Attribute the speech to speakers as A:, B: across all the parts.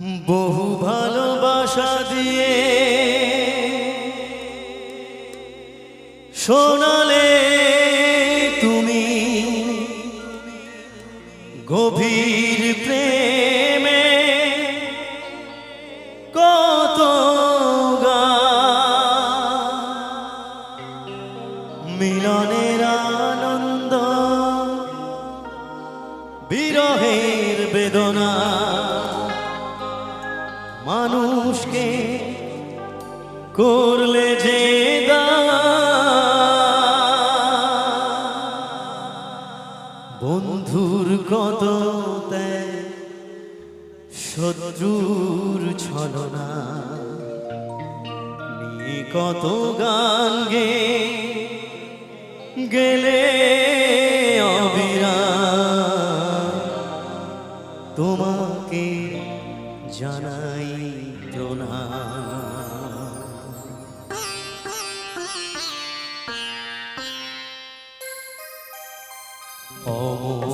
A: বহু ভালোবাসা দিয়ে শোনালে তুমি গভীর প্রেমে কত। মিলনের আনন্দ বিরহের বেদনা মানুষকে করলে যে বন্ধুর কত শত্রুর ছলনা। নিয়ে কত গান গে, গেলে অবিরা তোমাকে জানাই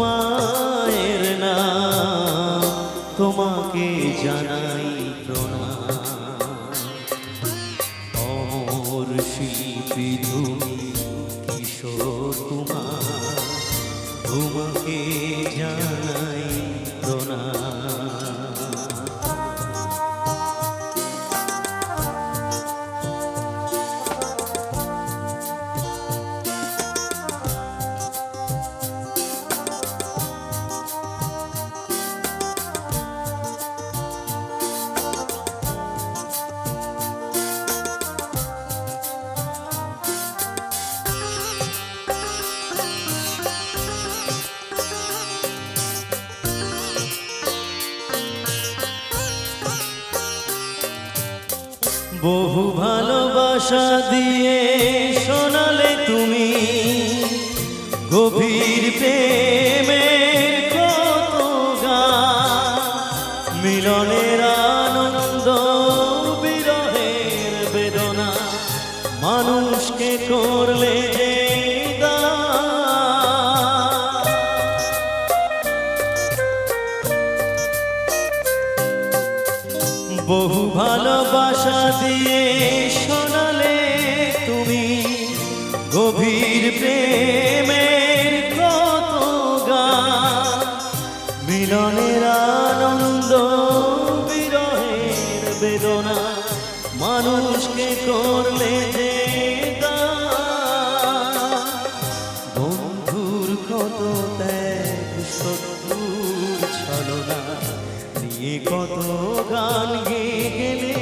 A: মায়ের না তোমাকে জানাই প্রণাম। অমর শিল্পী বহু ভালোবাসা দিয়ে শোনালে তুমি গভীর প্রেমের কত মিলনের আনন্দ, বিরহের বেদনা, মানুষকে করলে যে ভালোবাসা দিয়ে শোনালে তুমি গভীর প্রেমের কত গান মিলনের আনন্দ, বিরহের বেদনা, মানুষকে করলে যে। বন্ধুর কত ত্যাগ, শত্রুর ছলনা, নিয়ে কত গান গেলে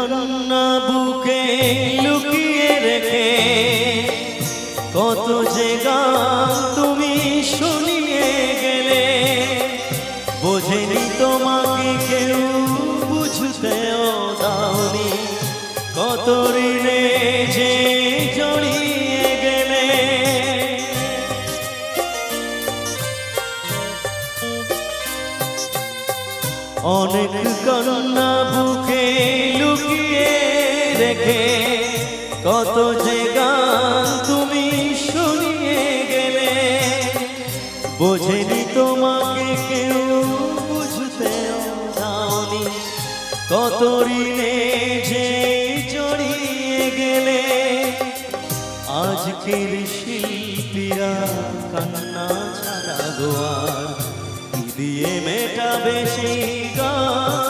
A: কান্না বুকে লুকিয়ে রেখে, কত যে গান তুমি শুনিয়ে গেলে, বোঝেনি তোমাকে কেউ, বুঝতেও দাওনি, কত ঋণে যে জড়িয়ে গেলে। অনেক কন্যা কত যে গান তুমি শুনিয়ে গেলে, বোঝেনি তোমাকে কেউ বুঝতে দাওনি কত ঋণে যে জড়িয়ে গেলে। আজকের শিল্পীরা কান্না ছাড়া গোয়ার দিয়ে মেটাবে সেই গান?